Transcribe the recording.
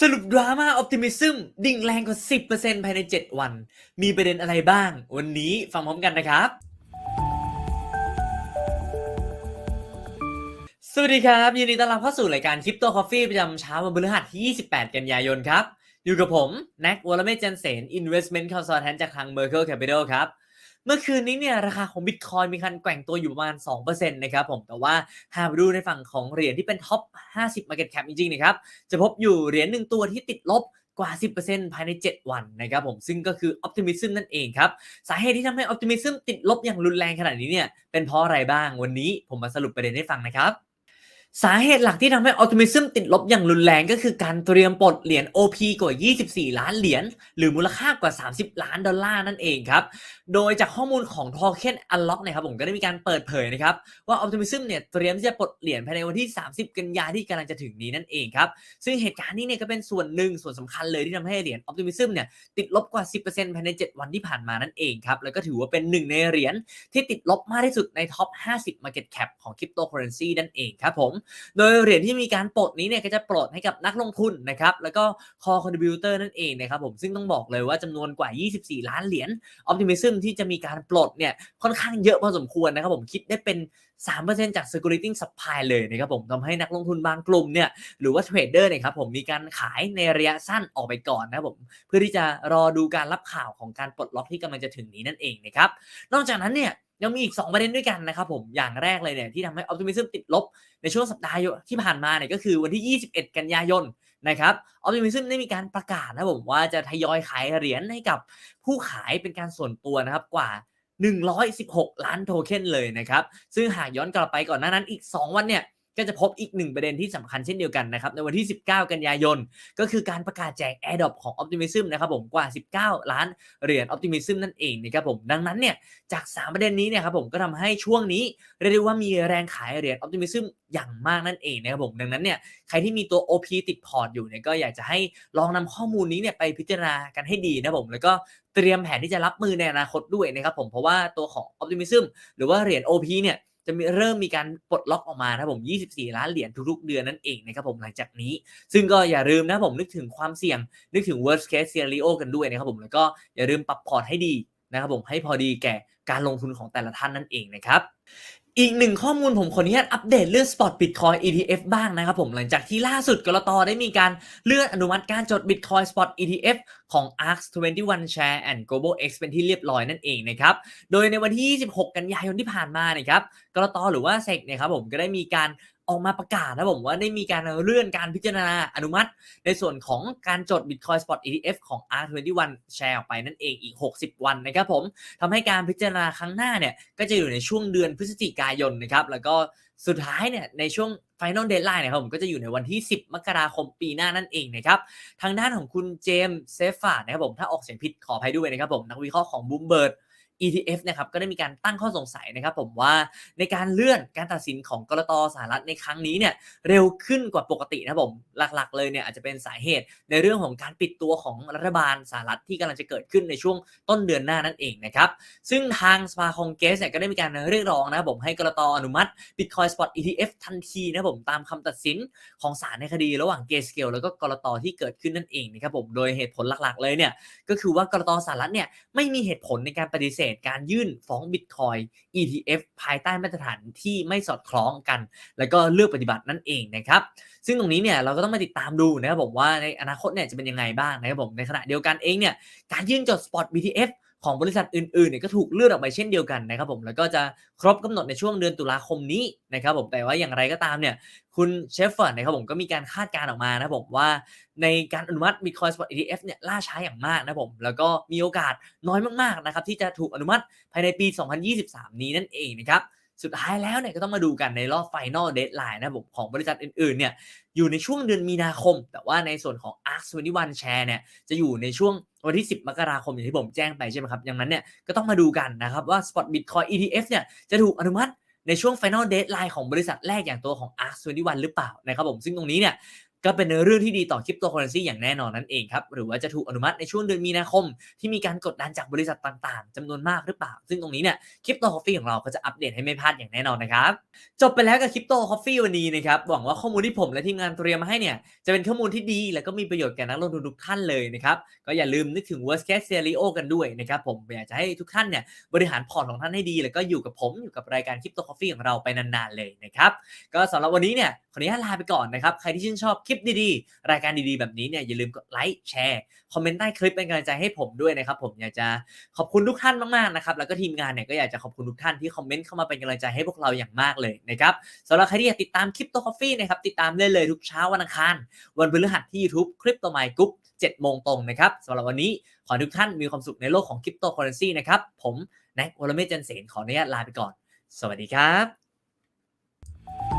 สรุปดราม่าออ t ติมิซึมดิ่งแรงกว่า 10%ภายใน 7 วัน มีประเด็นอะไรบ้าง วันนี้ฟังพร้อมกันนะครับ สวัสดีครับ ยินดีต้อนรับเข้าสู่รายการคริปโตคอฟฟี่ประจำเช้าวันพฤหัสที่ 28 กันยายนครับ อยู่กับผม แน็กวอลเมเจนเซน Investment Consultant จากทาง Merkle Capital ครับ เมื่อคืนนี้เนี่ยราคาของบิตคอยมีการแกว่งตัวอยู่ประมาณ 2%นะครับผมแต่ว่าหากไปดูในฝั่งของเหรียญที่เป็นท็อป 50 Market Cap จริงๆนะครับจะพบอยู่เหรียญหนึ่งตัวที่ติดลบกว่า 10%ภายใน 7 วันนะครับผมซึ่งก็คือ Optimism นั่นเองครับ สาเหตุที่ทำให้ Optimism ติดลบอย่างรุนแรงขนาดนี้เนี่ยเป็นเพราะอะไรบ้างวันนี้ผมมาสรุปประเด็นให้ฟังนะครับ สาเหตุหลักที่ทำให้ Optimism ติดลบอย่างรุนแรงก็คือการเตรียมปลดเหรียญ OP กว่า 24 ล้านเหรียญ หรือมูลค่ากว่า 30 ล้านดอลลาร์นั่นเองครับ โดยจากข้อมูลของ Token Unlock นะครับผมก็ได้มีการเปิดเผยนะครับ ว่า Optimism เนี่ยเตรียมที่จะปลดเหรียญภายในวันที่ 30 กันยาที่กำลังจะถึงนี้นั่นเองครับ ซึ่งเหตุการณ์นี้เนี่ยก็เป็นส่วนหนึ่งส่วนสำคัญเลยที่ทำให้เหรียญ Optimism เนี่ยติดลบกว่า 10%ภายใน 7 วันที่ผ่านมานั่นเองครับ แล้วก็ถือว่าเป็นหนึ่งในเหรียญที่ติดลบมากที่สุดในท็อป 50 Market Cap ของ Cryptocurrency นั่นเองครับผมโดยเหรียญที่มีการปลดนี้เนี่ยก็จะปลดให้กับนักลงทุนนะครับแล้วก็ Core Contributor นั่นเองนะครับผมซึ่งต้องบอกเลยว่าจำนวนกว่า 24 ล้านเหรียญ Optimism ที่จะมีการปลดเนี่ยค่อนข้างเยอะพอสมควรนะครับผมคิดได้เป็น 3%จาก Circulating Supply เลยนะครับผมทำให้นักลงทุนบางกลุ่มเนี่ยหรือว่าเทรดเดอร์เนี่ยครับผมมีการขายในระยะสั้นออกไปก่อนนะครับผมเพื่อที่จะรอดูการรับข่าวของการปลดล็อกที่กำลังจะถึงนี้นั่นเองนะครับนอกจากนั้นเนี่ยยังมีอีก 2 ประเด็นด้วยกันนะครับผมอย่างแรกเลยเนี่ยที่ทำให้ออปติมิซึมติดลบในช่วงสัปดาห์ที่ผ่านมาเนี่ยก็คือวันที่ 21 กันยายนนะครับออปติมิซึมได้มีการประกาศนะผมว่าจะทยอยขายเหรียญให้กับผู้ขายเป็นการส่วนตัวนะครับกว่า 116 ล้านโทเค็นเลยนะครับซึ่งหากย้อนกลับไปก่อนหน้านั้นอีก 2 วันเนี่ย ก็จะพบอีกหนึ่งประเด็นที่สำคัญเช่นเดียวกันนะครับในวันที่ 19 กันยายน ก็คือการประกาศแจก AirDrop ของ Optimism นะครับผมกว่า 19 ล้านเหรียญ Optimism นั่นเองนะครับผมดังนั้นเนี่ยจาก 3 ประเด็นนี้เนี่ยครับผมก็ทำให้ช่วงนี้เรียกได้ว่ามีแรงขายเหรียญ Optimism อย่างมากนั่นเองนะครับผมดังนั้นเนี่ยใครที่มีตัว OP ติดพอร์ตอยู่เนี่ยก็อยากจะให้ลองนำข้อมูลนี้เนี่ยไปพิจารณากันให้ดีนะผมแล้วก็เตรียมแผนที่จะรับมือในอนาคตด้วยนะครับผมเพราะว่าตัวของ Optimism หรือว่าเหรียญ OP เนี่ย จะมีเริ่มมีการปลดล็อกออกมานะครับผม 24 ล้านเหรียญทุกๆเดือนนั่นเองนะครับผมหลังจากนี้ ซึ่งก็อย่าลืมนะผมนึกถึงความเสี่ยง นึกถึง worst case scenario กันด้วยนะครับผมแล้วก็อย่าลืมปรับพอร์ตให้ดีนะครับผมให้พอดีแก่การลงทุนของแต่ละท่านนั่นเองนะครับ อีกหนึ่งข้อมูลผมขออนุญาตอัปเดตเรื่อง Spot Bitcoin ETF บ้างนะครับผมหลังจากที่ล่าสุดกรตได้มีการเลื่อนอนุมัติการจด Bitcoin Spot ETF ของ ARK 21 Share and Global X เป็นที่เรียบร้อยนั่นเองนะครับ โดยในวันที่ 26 กันยายนที่ผ่านมานะครับกรตหรือว่าเซกเนี่ยครับผมก็ได้มีการออกมาประกาศนะผมว่าได้มีการเลื่อนการพิจารณาอนุมัติ ในส่วนของการจด Bitcoin Spot ETF ของ ARK21 Share ออกไปนั่นเองอีก 60 วันนะครับผมทำให้การพิจารณาครั้งหน้าเนี่ยก็จะอยู่ในช่วงเดือนพฤศจิกายนนะครับแล้วก็สุดท้ายเนี่ยในช่วง Final Deadline นะครับผมก็จะอยู่ในวันที่ 10 มกราคมปีหน้านั่นเองนะครับทางด้านของคุณเจมส์เซฟฟาร์นะครับผมถ้าออกเสียงผิดขออภัยด้วยนะครับผมนักวิเคราะห์ของ Bloomberg ETF นะครับก็ได้มีการตั้งข้อสงสัยนะครับผมว่าในการเลื่อนการตัดสินของกรตสหรัฐในครั้งนี้เนี่ยเร็วขึ้นกว่าปกตินะครับผมหลักๆ เลยเนี่ยอาจจะเป็นสาเหตุในเรื่องของการปิดตัวของรัฐบาลสหรัฐที่กำลังจะเกิดขึ้นในช่วงต้นเดือนหน้านั่นเองนะครับซึ่งทางสภาคองเกรสเนี่ยก็ได้มีการเรียกร้องนะครับผมให้กรตอนุมัติ Bitcoin Spot ETF ทันทีนะครับผมตามคำตัดสินของศาลในคดีระหว่างเกสเกลแล้วก็กรตที่เกิดขึ้นนั่นเองนะครับผมโดยเหตุผลหลักๆ เลยเนี่ยก็คือว่ากรตสหรัฐเนี่ยไม่มีเหตุผลในการปฏิเสธการยื่นฟ้องบิตคอย ETF ภายใต้มาตรฐานที่ไม่สอดคล้องกัน แล้วก็เลือกปฏิบัตินั่นเองนะครับ ซึ่งตรงนี้เนี่ยเราก็ต้องมาติดตามดูนะครับผมว่าในอนาคตเนี่ยจะเป็นยังไงบ้างนะครับผมในขณะเดียวกันเองเนี่ยการยื่นจด Spot BTF ของบริษัทอื่นๆเนี่ยก็ถูกเลื่อนออกไปเช่นเดียวกันนะครับผมแล้วก็จะครบกำหนดในช่วงเดือนตุลาคมนี้นะครับผมแต่ว่าอย่างไรก็ตามเนี่ยคุณเชฟเฟิร์นนะครับผมก็มีการคาดการณ์ออกมานะครับผมว่าในการอนุมัติ Bitcoin Spot ETF เนี่ยล่าช้าอย่างมากนะครับผมแล้วก็มีโอกาสน้อยมากๆนะครับที่จะถูกอนุมัติภายในปี 2023 นี้นั่นเองนะครับ สุดท้ายแล้วเนี่ยก็ต้องมาดูกันในรอบไฟนอลเดทไลน์นะผมของบริษัทอื่นๆเนี่ยอยู่ในช่วงเดือนมีนาคม แต่ว่าในส่วนของ ARK 21 Share เนี่ยจะอยู่ในช่วงวันที่ 10 มกราคมอย่างที่ผมแจ้งไปใช่ไหมครับอย่างนั้นเนี่ยก็ต้องมาดูกันนะครับว่า Spot Bitcoin ETF เนี่ยจะถูกอนุมัติในช่วง Final Deadline ของบริษัทแรกอย่างตัวของ ARK 21หรือเปล่านะครับผมซึ่งตรงนี้เนี่ย ก็เป็นเรื่องที่ดีต่อคริปโตเคอเรนซีอย่างแน่นอนนั่นเองครับ หรือว่าจะถูกอนุมัติในช่วงเดือนมีนาคม ที่มีการกดดันจากบริษัทต่างๆจำนวนมากหรือเปล่า ซึ่งตรงนี้เนี่ยคริปโตคอฟฟี่ของเราก็จะอัปเดตให้ไม่พลาดอย่างแน่นอนนะครับจบไปแล้วกับคริปโตคอฟฟี่วันนี้นะครับหวังว่าข้อมูลที่ผมและทีมงานเตรียมมาให้เนี่ยจะเป็นข้อมูลที่ดี และก็มีประโยชน์แก่นักลงทุนทุกท่านเลยนะครับก็อย่าลืมนึกถึง worst case scenario กันด้วยนะครับผมอยากจะให้ทุกท่านเนี่ยบริหารพอร์ตของท่านให้ดี แล้วก็อยู่กับผมอยู่กับรายการคริปโตคอฟฟี่ของเราไปนานๆเลยนะครับก็สำหรับวันนี้เนี่ยขออนุญาตลาไปก่อนนะครับใครที่ชื่นชอบคลิปดีๆ รายการดีๆ แบบนี้เนี่ยอย่าลืมกดไลค์แชร์คอมเมนต์ใต้คลิปเป็นกำลังใจให้ผมด้วยนะครับผมอยากจะขอบคุณทุกท่านมากๆนะครับแล้วก็ทีมงานเนี่ยก็อยากจะขอบคุณทุกท่านที่คอมเมนต์เข้ามาเป็นกำลังใจให้พวกเราอย่างมากเลยนะครับสำหรับใครที่อยากติดตามคลิปโตคอฟฟี่นะครับติดตามได้เลยทุกเช้าวันอังคารวันพฤหัสที่ YouTube คริปโตไมค์กุ๊ป7โมงตรงนะครับสำหรับวันนี้ขอทุกท่านมีความสุขในโลกของคริปโตเคอเรนซีนะครับ ผมแน็กวอลเมจันเสนขออนุญาตลาไปก่อน สวัสดีครับ